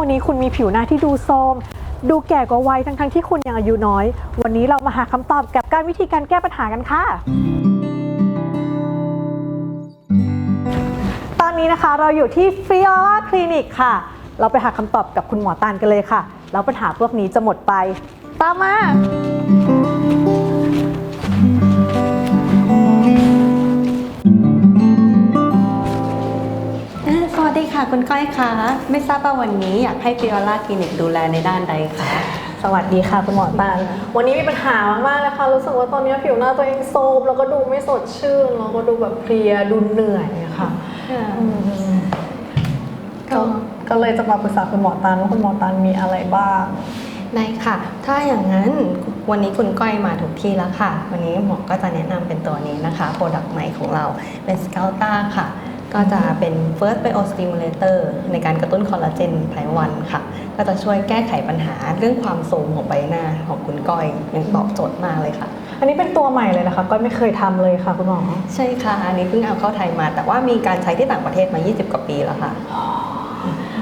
วันนี้คุณมีผิวหน้าที่ดูโทรมดูแก่กว่าวัยทั้งๆที่คุณยังอายุน้อย วันนี้เรามาหาคำตอบกับการวิธีการแก้ปัญหากันค่ะ ตอนนี้นะคะเราอยู่ที่ฟิโอล่าคลินิกค่ะ เราไปหาคำตอบกับคุณหมอตานกันเลยค่ะ แล้วปัญหาพวกนี้จะหมดไป ตามมา ค่ะคุณก้อยคะไม่ทราบว่าวันนี้อยากให้ฟิออร่าคลินิกดูแลในด้านใดคะสวัสดีค่ะคุณหมอตานวันนี้มีปัญหามากๆเลยค่ะรู้สึกว่าตอนนี้ผิวหน้าตัวเองโทรมแล้วก็ดูไม่สดชื่นแล้วก็ดูแบบเพลียดูเหนื่อยอะค่ะก็ก็เลยจะมาปรึกษาคุณหมอตานว่าคุณหมอตานมีอะไรบ้าง ได้ค่ะ ถ้าอย่างนั้นวันนี้คุณก้อยมาถูกที่แล้วค่ะ วันนี้หมอก็จะแนะนำเป็นตัวนี้นะคะโปรดักต์ใหม่ของเราเป็น s c a l t a ค่ะ ก็จะเป็น First Biostimulator ในการกระตุ้นคอลลาเจนภายวันค่ะ ก็จะช่วยแก้ไขปัญหาเรื่องความโทรมของใบหน้าของคุณก้อยยังตอบโจทย์มากเลยค่ะ อันนี้เป็นตัวใหม่เลยนะคะก็ไม่เคยทำเลยค่ะคุณหมอ ใช่ค่ะ อันนี้เพิ่งเอาเข้าไทยมา แต่ว่ามีการใช้ที่ต่างประเทศมา 20 กว่าปีแล้วค่ะ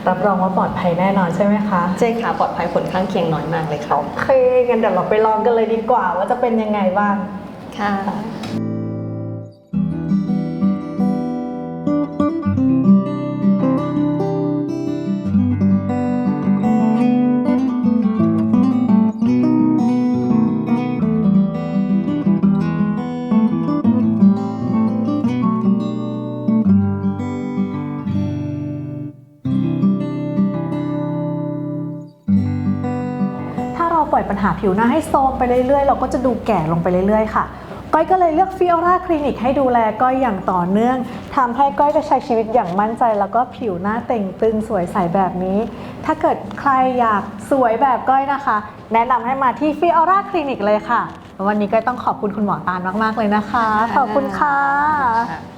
รับรองว่าปลอดภัยแน่นอนใช่ไหมคะ ใช่ค่ะ ปลอดภัยผลข้างเคียงน้อยมากเลยค่ะ โอเคงั้นเดี๋ยวเราไปลองกันเลยดีกว่าว่าจะเป็นยังไงบ้าง ค่ะ เราปล่อยปัญหาผิวหน้าให้โทรมไปเรื่อยๆ เราก็จะดูแก่ลงไปเรื่อยๆ ค่ะ ก้อยก็เลยเลือกฟิออร่าคลินิกให้ดูแลก้อยอย่างต่อเนื่องทำให้ก้อยได้ใช้ชีวิตอย่างมั่นใจ แล้วก็ผิวหน้าเต่งตึงสวยใสแบบนี้ ถ้าเกิดใครอยากสวยแบบก้อยนะคะ แนะนำให้มาที่ฟิออร่าคลินิกเลยค่ะ วันนี้ก้อยต้องขอบคุณคุณหมอตาลมากๆเลยนะคะ ขอบคุณค่ะค่ะ